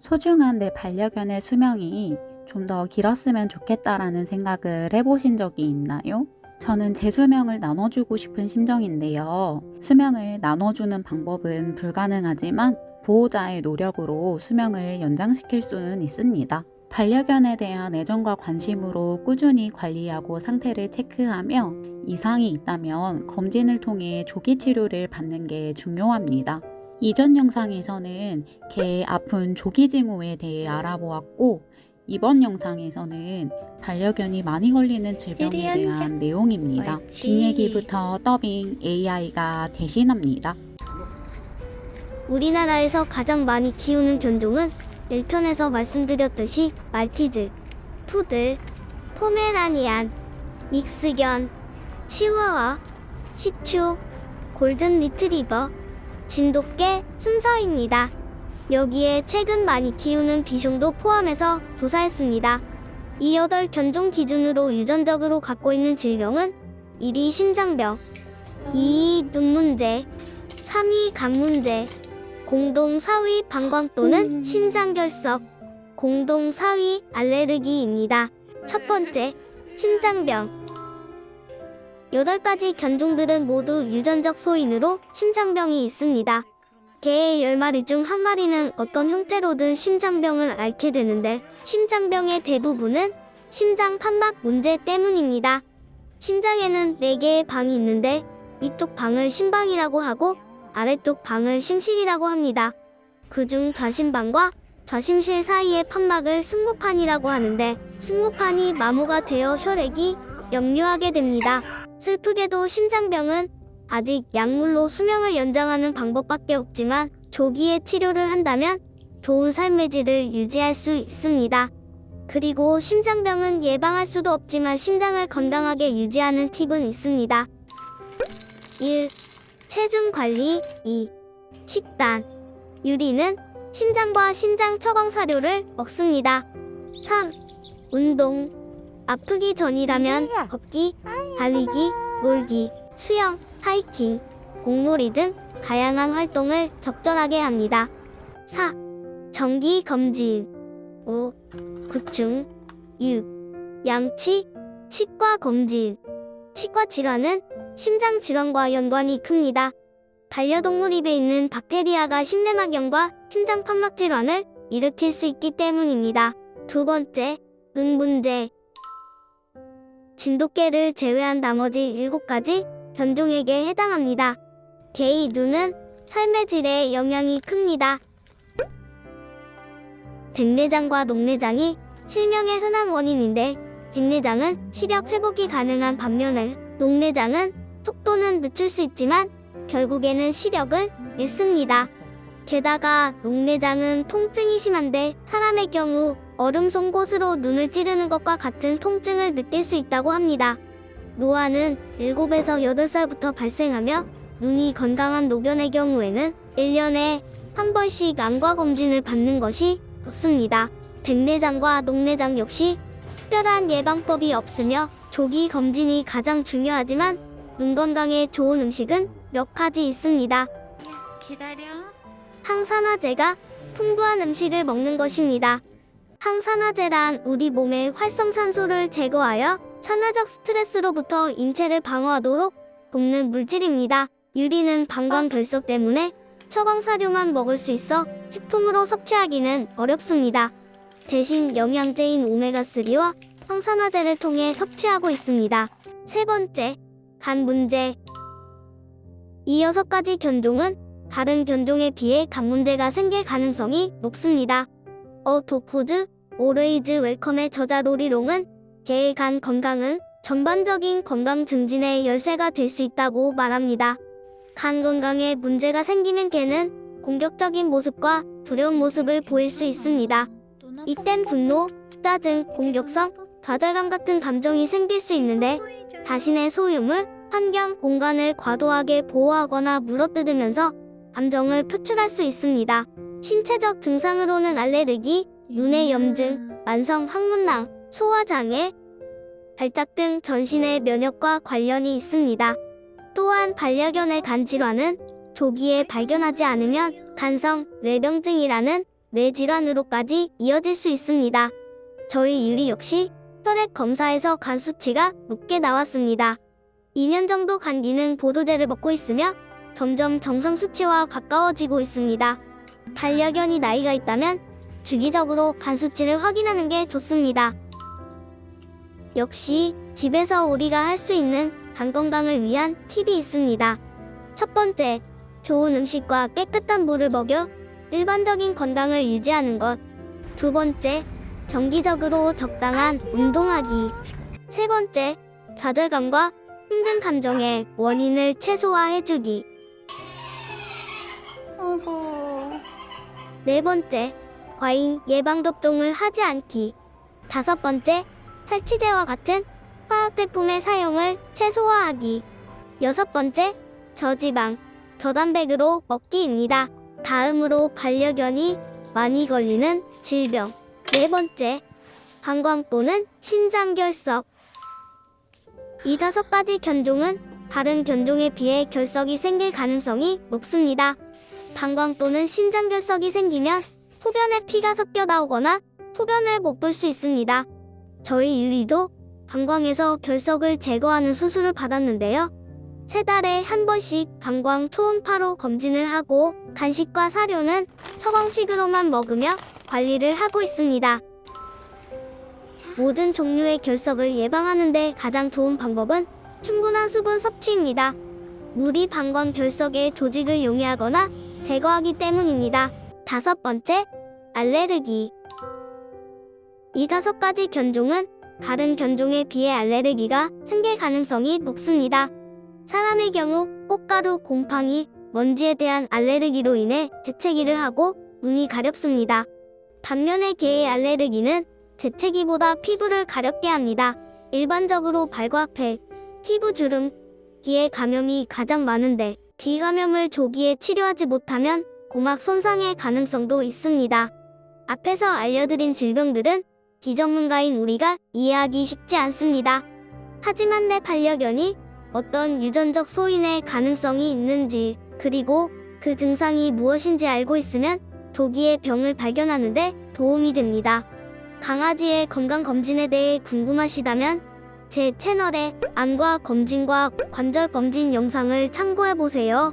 소중한 내 반려견의 수명이 좀 더 길었으면 좋겠다라는 생각을 해보신 적이 있나요? 저는 제 수명을 나눠주고 싶은 심정인데요. 수명을 나눠주는 방법은 불가능하지만 보호자의 노력으로 수명을 연장시킬 수는 있습니다. 반려견에 대한 애정과 관심으로 꾸준히 관리하고 상태를 체크하며 이상이 있다면 검진을 통해 조기 치료를 받는 게 중요합니다. 이전 영상에서는 개의 아픈 조기 징후에 대해 알아보았고 이번 영상에서는 반려견이 많이 걸리는 질병에. 대한 내용입니다. 뒷얘기부터 더빙 AI가 대신합니다. 우리나라에서 가장 많이 키우는 견종은 1편에서 말씀드렸듯이 말티즈, 푸들, 포메라니안, 믹스견, 치와와, 시츄, 골든 리트리버, 진돗개 순서입니다. 여기에 최근 많이 키우는 비숑도 포함해서 조사했습니다. 이 8견종 기준으로 유전적으로 갖고 있는 질병은 1위 심장병, 2위 눈 문제, 3위 간 문제, 공동 4위 방광 또는 신장결석, 공동 4위 알레르기입니다. 첫 번째, 심장병. 8가지 견종들은 모두 유전적 소인으로 심장병이 있습니다. 개의 10마리 중 한 마리는 어떤 형태로든 심장병을 앓게 되는데 심장병의 대부분은 심장 판막 문제 때문입니다. 심장에는 4개의 방이 있는데 위쪽 방을 심방이라고 하고 아래쪽 방을 심실이라고 합니다. 그중 좌심방과 좌심실 사이의 판막을 승모판이라고 하는데 승모판이 마모가 되어 혈액이 역류하게 됩니다. 슬프게도 심장병은 아직 약물로 수명을 연장하는 방법밖에 없지만 조기에 치료를 한다면 좋은 삶의 질을 유지할 수 있습니다. 그리고 심장병은 예방할 수도 없지만 심장을 건강하게 유지하는 팁은 있습니다. 1. 체중 관리 2. 식단 유리는 심장과 신장 처방 사료를 먹습니다. 3. 운동 아프기 전이라면 걷기, 달리기, 놀기, 수영, 하이킹, 공놀이 등 다양한 활동을 적절하게 합니다. 4. 정기 검진 5. 구충 6. 양치, 치과 검진 치과 질환은 심장 질환과 연관이 큽니다. 반려동물 입에 있는 박테리아가 심내막염과 심장 판막 질환을 일으킬 수 있기 때문입니다. 두 번째, 눈 문제. 진돗개를 제외한 나머지 7가지 견종에게 해당합니다. 개의 눈은 삶의 질에 영향이 큽니다. 백내장과 녹내장이 실명의 흔한 원인인데 백내장은 시력 회복이 가능한 반면에 녹내장은 속도는 늦출 수 있지만 결국에는 시력을 잃습니다. 게다가 녹내장은 통증이 심한데 사람의 경우 얼음 속 곳으로 눈을 찌르는 것과 같은 통증을 느낄 수 있다고 합니다. 노화는 7에서 8살부터 발생하며 눈이 건강한 노견의 경우에는 1년에 한 번씩 안과 검진을 받는 것이 좋습니다. 백내장과 녹내장 역시 특별한 예방법이 없으며 조기 검진이 가장 중요하지만 눈 건강에 좋은 음식은 몇 가지 있습니다. 기다려. 항산화제가 풍부한 음식을 먹는 것입니다. 항산화제란 우리 몸의 활성산소를 제거하여 산화적 스트레스로부터 인체를 방어하도록 돕는 물질입니다. 유리는 방광 결석 때문에 처방사료만 먹을 수 있어 식품으로 섭취하기는 어렵습니다. 대신 영양제인 오메가3와 항산화제를 통해 섭취하고 있습니다. 세 번째, 간 문제. 이 여섯 가지 견종은 다른 견종에 비해 간 문제가 생길 가능성이 높습니다. 어 도쿠즈 오레이즈 웰컴의 저자 로리롱은 개의 간 건강은 전반적인 건강 증진의 열쇠가 될 수 있다고 말합니다. 간 건강에 문제가 생기면 개는 공격적인 모습과 두려운 모습을 보일 수 있습니다. 이땐 분노, 짜증, 공격성, 좌절감 같은 감정이 생길 수 있는데 자신의 소유물, 환경, 공간을 과도하게 보호하거나 물어뜯으면서 감정을 표출할 수 있습니다. 신체적 증상으로는 알레르기, 눈의 염증, 만성 항문낭, 소화장애, 발작 등 전신의 면역과 관련이 있습니다. 또한 반려견의 간 질환은 조기에 발견하지 않으면 간성 뇌병증이라는 뇌 질환으로까지 이어질 수 있습니다. 저희 유리 역시 혈액 검사에서 간 수치가 높게 나왔습니다. 2년 정도 간기는 보조제를 먹고 있으며 점점 정상 수치와 가까워지고 있습니다. 반려견이 나이가 있다면 주기적으로 간 수치를 확인하는 게 좋습니다. 역시 집에서 우리가 할 수 있는 간 건강을 위한 팁이 있습니다. 첫 번째, 좋은 음식과 깨끗한 물을 먹여 일반적인 건강을 유지하는 것. 두 번째, 정기적으로 적당한 운동하기. 세 번째, 좌절감과 힘든 감정의 원인을 최소화해주기. 아이고. 네 번째, 과잉 예방접종을 하지 않기. 다섯 번째, 탈취제와 같은 화학 제품의 사용을 최소화하기. 여섯 번째, 저지방, 저단백으로 먹기입니다. 다음으로 반려견이 많이 걸리는 질병. 네 번째, 방광 또는 신장결석. 이 다섯 가지 견종은 다른 견종에 비해 결석이 생길 가능성이 높습니다. 방광 또는 신장결석이 생기면 소변에 피가 섞여 나오거나 소변을 못 볼 수 있습니다. 저희 유리도 방광에서 결석을 제거하는 수술을 받았는데요. 세 달에 한 번씩 방광 초음파로 검진을 하고 간식과 사료는 처방식으로만 먹으며 관리를 하고 있습니다. 모든 종류의 결석을 예방하는 데 가장 좋은 방법은 충분한 수분 섭취입니다. 물이 방광 결석의 조직을 용해하거나 제거하기 때문입니다. 다섯 번째, 알레르기. 이 다섯 가지 견종은 다른 견종에 비해 알레르기가 생길 가능성이 높습니다. 사람의 경우 꽃가루, 곰팡이, 먼지에 대한 알레르기로 인해 재채기를 하고 눈이 가렵습니다. 반면에 개의 알레르기는 재채기보다 피부를 가렵게 합니다. 일반적으로 발과 배, 피부 주름, 귀에 감염이 가장 많은데 귀 감염을 조기에 치료하지 못하면 고막 손상의 가능성도 있습니다. 앞에서 알려드린 질병들은 비전문가인 우리가 이해하기 쉽지 않습니다. 하지만 내 반려견이 어떤 유전적 소인의 가능성이 있는지 그리고 그 증상이 무엇인지 알고 있으면 조기에 병을 발견하는데 도움이 됩니다. 강아지의 건강검진에 대해 궁금하시다면 제 채널의 안과 검진과 관절 검진 영상을 참고해 보세요.